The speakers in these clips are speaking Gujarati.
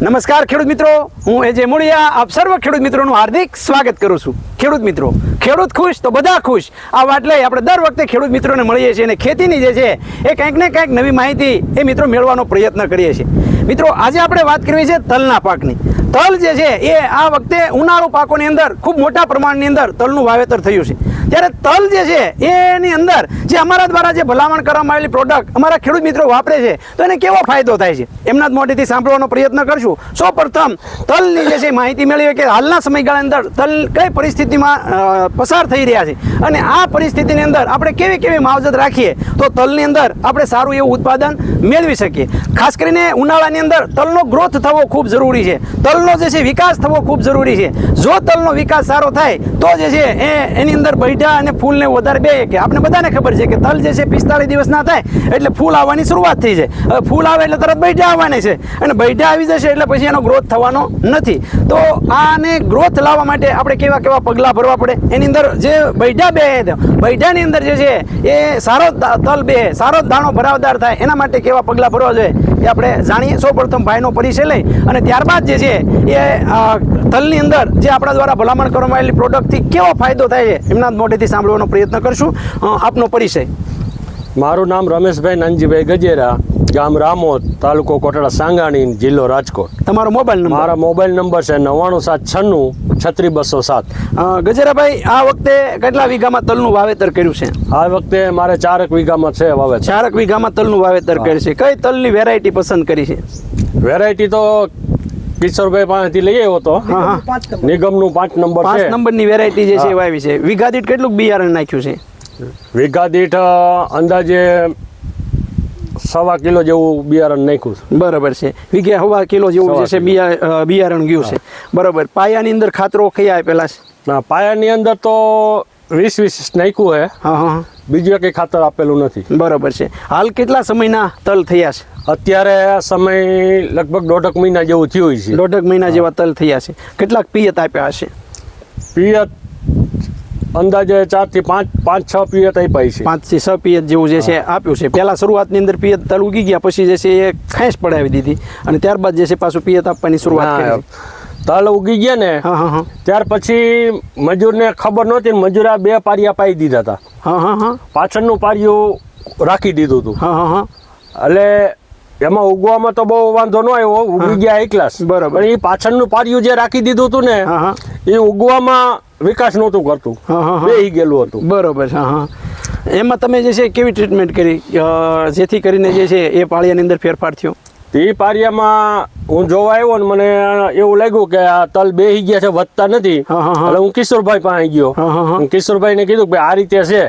નમસ્કાર ખેડૂત મિત્રો. હું એજે મોડિયા આપ સર્વ ખેડૂત મિત્રોનું હાર્દિક સ્વાગત કરું છું. ખેડૂત મિત્રો, ખેડૂત ખુશ તો બધા ખુશ. આ વાત લઈ આપણે દર વખતે ખેડૂત મિત્રોને મળીએ છીએ અને ખેતીની જે છે, એ કંઈક ને કંઈક નવી માહિતી એ મિત્રો મેળવવાનો પ્રયત્ન કરીએ છીએ. મિત્રો, આજે આપણે વાત કરવી છે તલના પાકની. તલ જે છે, એ આ વખતે ઉનાળુ પાકોની અંદર, ખૂબ મોટા પ્રમાણની અંદર તલનું વાવેતર થયું છે. ત્યારે તલ જે છે, એની અંદર જે અમારા દ્વારા જે ભલામણ કરવામાં આવેલી પ્રોડક્ટ અમારા ખેડૂત મિત્રો વાપરે છે, તો એને કેવો ફાયદો થાય છે? એમના જ મોઢેથી સાંભળવાનો પ્રયત્ન કરશું. સૌ પ્રથમ તલની જે છે, માહિતી મેળવી કે હાલના સમયગાળા અંદર તલ કઈ પરિસ્થિતિમાં પસાર થઈ રહ્યા છે? અને આ પરિસ્થિતિની અંદર આપણે કેવી કેવી માવજત રાખીએ, તો તલની અંદર આપણે સારું એવું ઉત્પાદન મેળવી શકીએ. ખાસ કરીને ઉનાળાની અંદર તલનો ગ્રોથ થવો ખૂબ જરૂરી છે. તલનો જે છે, વિકાસ થવો ખૂબ જરૂરી છે. જો તલનો વિકાસ સારો થાય, તો જે છે, એ એની અંદર બૈઠા અને ફૂલને વધારે બે કે આપણે બધાને ખબર છે કે તલ જે છે પિસ્તાળીસ દિવસ ના થાય એટલે ફૂલ આવવાની શરૂઆત થઈ જાય. હવે ફૂલ આવે એટલે તરત બૈઠા આવવાની છે અને બૈઠા આવી જશે એટલે પછી એનો ગ્રોથ થવાનો નથી. તો આને ગ્રોથ લાવવા માટે આપણે કેવા કેવા પગલાં ભરવા પડે? એની અંદર જે બૈઠા બે બૈઠાની અંદર જે છે એ સારો તલ બે સારો દાણો ભરાવદાર થાય. એના માટે કેવા પગલાં ભરવા જોઈએ? એ આપણે જાણીએ સૌપ્રથમ ભાઈનો પરિચય લઈ અને ત્યારબાદ જે છે એ તલની અંદર જે આપણા દ્વારા ભલામણ કરવામાં આવેલી પ્રોડક્ટથી કેવો ફાયદો થાય છે, એમના મોઢેથી સાંભળવાનો પ્રયત્ન કરશું. આપનો પરિચય. મારું નામ રમેશભાઈ નાનજીભાઈ ગજેરા ગામ રામોદ તાલુકો કોટડા સાંગાણી જિલ્લો રાજકોટ. તમારો મોબાઈલ નંબર? મારા મોબાઈલ નંબર છે નવ્વાણું સાત છન્નું છત્રીસ બસો સાત. ગજેરાભાઈ આ વખતે કેટલા વીઘામાં તલનું વાવેતર કર્યું છે? આ વખતે મારે ચારક વીઘામાં છે વાવેતર. ચારક વીઘામાં તલનું વાવેતર કર્યું છે. કઈ તલની વેરાયટી પસંદ કરી છે? વેરાયટી તો કિશોરભાઈ પાસેથી લઈ આવ્યો હતો. નિગમનું પાંચ નંબર પાંચ નંબરની વેરાયટી જે છે વાવી છે. વીઘા દીઠ કેટલું બિયારણ નાખ્યું છે? વીઘા દીઠ અંદાજે સવા કિલો જેવું બિયારણ નાખ્યું છે. બરાબર છે. વીઘે સવા કિલો જેવું જે છે બિયા બિયારણ ગયું છે. બરાબર. પાયાની અંદર ખાતરો કયા આપેલા છે? ના પાયાની અંદર તો વીસ વીસ નાખ્યું હા. હા હા. બીજું કંઈ ખાતર આપેલું નથી. બરાબર છે. હાલ કેટલા સમયના તલ થયા છે? અત્યારે આ સમય લગભગ દોઢક મહિના જેવું થયું છે. દોઢક મહિના જેવા તલ થયા છે. કેટલાક પિયત આપ્યા હશે? પિયત અંદાજે ચારથી પાંચ પાંચ છ પિયત આપ્યા છે. પાંચથી છ પિયત જેવું જે છે આપ્યું છે. પહેલા શરૂઆતની અંદર પિયત તલ ઉગી ગયા પછી જે છે એ ખેંચ પડાવી દીધી અને ત્યારબાદ જે છે પાછું પિયત આપવાની શરૂઆત કરી. તલ ઉગી ગયા ને હા હા હા. ત્યાર પછી મજૂરને ખબર નહોતી મજૂરા બે પારિયા પાઈ દીધા હતા હા હા હા. પાછળનું પારિયું રાખી દીધું હતું હા હા હા. એટલે એમાં ઉગવામાં તો બહુ વાંધો ન આવ્યો ઉગી ગયા એકલાસ બરાબર. એ પાછળનું પાર્યું જે રાખી દીધું હતું ને એ ઉગવામાં વિકાસ નહોતું કરતું. હા, હા, હા. બેહી ગયેલું હતું. બરોબર હા હા. એમાં તમે જે છે કેવી ટ્રીટમેન્ટ કરી? જેથી કરીને જે છે એ પાળિયાની અંદર ફેરફાર થયો? તે પારિયામાં હું જોવા આવ્યો ને મને એવું લાગ્યું કે આ તલ બેહી ગયા છે વધતા નથી. એટલે હું કિશોરભાઈ પાસે ગયો. હા. હું કિશોરભાઈને કીધું કે આ રીતે છે.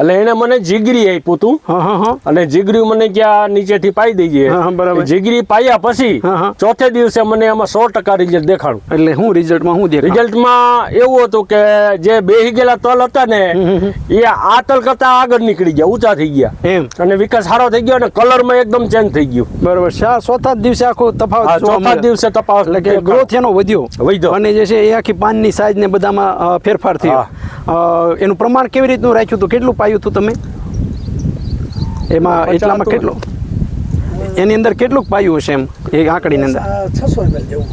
એટલે એને મને જીગરી આપ્યું હા અને જીગરી મને ક્યાં નીચેથી પાઈ દઈએ હા, બરાબર. જીગરી પાયા પછી. ચોથે દિવસે મને એમાં સો ટકા રિઝલ્ટ દેખાડું એટલે હું રિઝલ્ટમાં હું રિઝલ્ટ રિઝલ્ટમાં એવું હતું કે જે બેહી ગયેલા તલ હતા ને એ આ તલ કરતા આગળ નીકળી ગયા ઊંચા થઈ ગયા. અને વિકાસ સારો થઈ ગયો અને કલરમાં એકદમ ચેન્જ થઈ ગયું. બરોબર. ચોથા દિવસે આખો તફાવત ચોથા દિવસે તપાસ એટલે કે ગ્રોથ એનો વધ્યો. વધ્યો. અને જે છે એ આખી પાનની સાઈઝ ને બધામાં ફેરફાર થયો. એનું પ્રમાણ કેવી રીતનું રાખ્યું હતું? કેટલું પાયું હતું તમે? એમાં એટલામાં કેટલું? એની અંદર કેટલું પાયું હશે એમ? એ આંકડીની અંદર. છસો ml જેવું.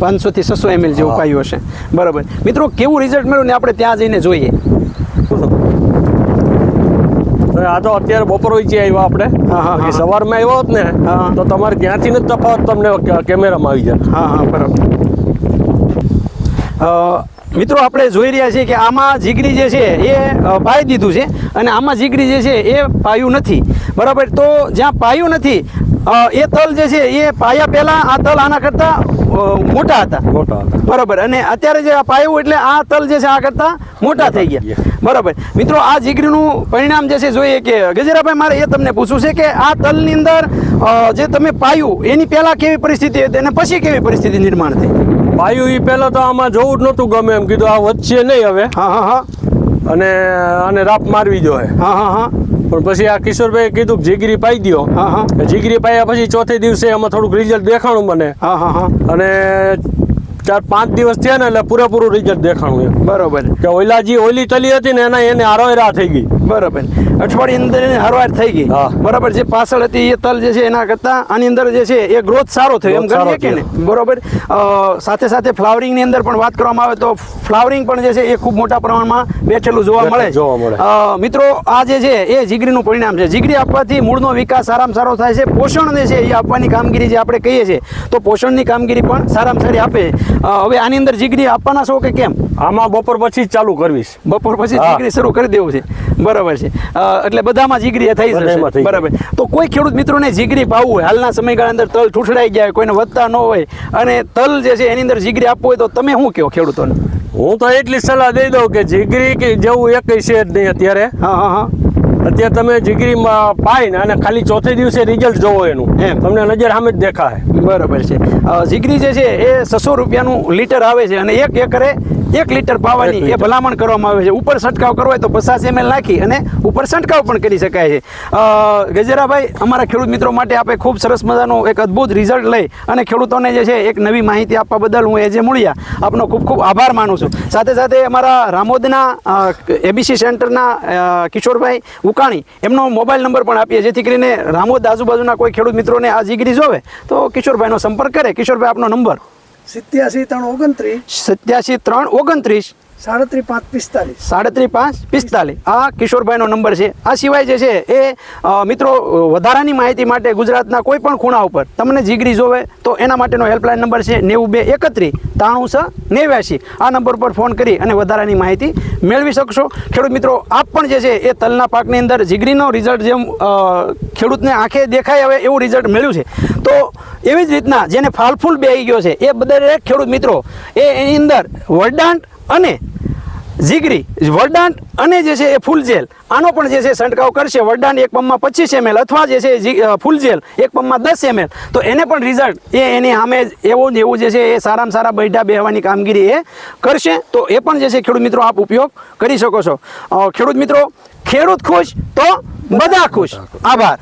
પાંચસો થી છસો એમએલ જેવું. પાયું હશે. બરાબર. મિત્રો કેવું રિઝલ્ટ મળ્યું ને આપણે ત્યાં જઈને જોઈએ. આ તો અત્યારે બપોર વચ્ચે આવ્યા આપણે. સવારમાં આવ્યો હોત ને. તો તમારે ત્યાંથી નથી તફાવત તમને કેમેરામાં આવી જાય. હા હા બરાબર. મિત્રો આપણે જોઈ રહ્યા છીએ કે આમાં જીગરી જે છે એ પાઈ દીધું છે અને આમાં જીગરી જે છે એ પાયું નથી. બરાબર? તો જ્યાં પાયું નથી એ તલ જે છે એ પાયા પહેલાં આ તલ આના કરતાં મોટા હતા. મોટા હતા. બરાબર. અને અત્યારે જે આ પાયું એટલે આ તલ જે છે આ કરતાં મોટા થઈ ગયા. બરાબર. મિત્રો આ જીગરીનું પરિણામ જે છે જોઈએ કે ગજેરાભાઈ મારે એ તમને પૂછવું છે કે આ તલની અંદર જે તમે પાયું એની પહેલા કેવી પરિસ્થિતિ હતી અને પછી કેવી પરિસ્થિતિ નિર્માણ થઈ? પાયું એ પહેલા તો આમાં જોવું જ નહોતું ગમે એમ. કીધું આ વચ્ચે નહીં હવે. હા હા હા. અને આને રાપ મારવી જોઈએ. હા હા હા. પણ પછી આ કિશોરભાઈ કીધું કે જીગરી પાઈ દ્યો. હા હા. જીગરી પાયા પછી ચોથે દિવસે એમાં થોડુંક રિઝલ્ટ દેખાણું મને. હા હા હા. અને ચાર પાંચ દિવસ થયા ને એટલે પૂરેપૂરું રિઝલ્ટ દેખાણું બરોબર. કે ઓલા જે ઓલી તલી હતી ને એના એને આરોયરા થઈ ગઈ. બરાબર. અઠવાડિયે અંદર હરવાર થઈ ગઈ. બરાબર જે પાછળ હતી એ તલ જે છે એના કરતા આની અંદર જે છે એ ગ્રોથ સારો થયો. એમ ગણીએ કે ને બરોબર? સાથે સાથે ફ્લાવરિંગની અંદર પણ વાત કરવામાં આવે તો ફ્લાવરિંગ પણ જે છે એ ખૂબ મોટા પ્રમાણમાં બેઠેલું જોવા મળે. જોવા મળે. મિત્રો આ જે છે એ જીગરીનું પરિણામ છે. જીગરી આપવાથી મૂળનો વિકાસ સારામાં સારો થાય છે. પોષણ જે છે એ આપવાની કામગીરી જે આપણે કહીએ છીએ તો પોષણની કામગીરી પણ સારામાં સારી આપે. હવે આની અંદર જીગરી આપવાના છો કે કેમ? આમાં બપોર પછી ચાલુ કરવીશ. બપોર પછી. જીગરી શરૂ કરી દેવું છે. બરાબર. છે. અ, એટલે બધામાં જીગરી થઈ જશે. બરાબર. તો કોઈ ખેડૂત મિત્રોને જીગરી પાવવું હોય હાલના સમયગાળા અંદર તલ ઠૂઠડાઈ ગયા હોય કોઈને વધતા ન હોય અને તલ જે છે એની અંદર જીગરી આપવું હોય તો તમે શું કહો ખેડૂતોને? હું તો એટલી સલાહ દઈ દઉં કે જીગરી કે જેવું એક છે જ નહીં અત્યારે. હા હા હા. અત્યારે તમે જીગરીમાં પાઈને અને ખાલી ચોથે દિવસે રિઝલ્ટ જોવો એનું. એમ. તમને નજર સામે જ દેખાય. બરાબર છે. જીગરી જે છે એ છસો રૂપિયાનું લીટર આવે છે અને એક એકરે એક લીટર પાવાની એ ભલામણ કરવામાં આવે છે. ઉપર છંટકાવ કરવો હોય તો પચાસ એમએલ નાખી અને ઉપર છંટકાવ પણ કરી શકાય છે. ગજેરાભાઈ અમારા ખેડૂત મિત્રો માટે આપે ખૂબ સરસ મજાનું એક અદ્ભુત રિઝલ્ટ લઈ અને ખેડૂતોને જે છે એક નવી માહિતી આપવા બદલ હું એ જે મળ્યા આપનો ખૂબ ખૂબ આભાર માનું છું. સાથે સાથે અમારા રામોદના એબીસી સેન્ટરના કિશોરભાઈ ઉકાણી એમનો મોબાઈલ નંબર પણ આપીએ જેથી કરીને રામોદ આજુબાજુના કોઈ ખેડૂત મિત્રોને આ જીગરી જોવે તો કિશોરભાઈનો સંપર્ક કરે. કિશોરભાઈ આપનો નંબર. સિત્યાસી ત્રણ ઓગણત્રીસ. સત્યાસી ત્રણ ઓગણત્રીસ. સાડત્રીસ પાંચ પિસ્તાલીસ. સાડત્રી પાંચ પિસ્તાલીસ. આ કિશોરભાઈનો નંબર છે. આ સિવાય જે છે, એ મિત્રો, વધારાની માહિતી માટે ગુજરાતના કોઈ ખૂણા ઉપર તમને જીગરી જોવે, તો એના માટેનો હેલ્પલાઇન નંબર છે નેવું બે એકત્રીસ, ત્રાણું છ આ નંબર પર ફોન કરી અને વધારાની માહિતી મેળવી શકશો. ખેડૂત મિત્રો, આપ પણ જે છે, એ તલના પાકની અંદર જીગરીનો રિઝલ્ટ જેમ ખેડૂતને આંખે દેખાય હવે એવું રિઝલ્ટ મળ્યું છે. તો એવી જ રીતના જેને ફાલફૂલ બેહી ગયો છે, એ બધા ખેડૂત મિત્રો, એ એની અંદર વરદાંત અને જીગરી, વરદાન અને જે છે એ ફૂલ જેલ. આનો પણ જે છે છંટકાવ કરશે. વરદાન એક પંપમાં પચીસ એમએલ અથવા જે છે ફૂલ જેલ એક પંપમાં દસ એમએલ. તો એને પણ રિઝલ્ટ એ એની સામે એવું એવું જે છે એ સારામાં સારા બૈઠા બેહવાની કામગીરી એ કરશે. તો એ પણ જે છે ખેડૂત મિત્રો આપ ઉપયોગ કરી શકો છો. ખેડૂત મિત્રો, ખેડૂત ખુશ તો બધા ખુશ. આભાર.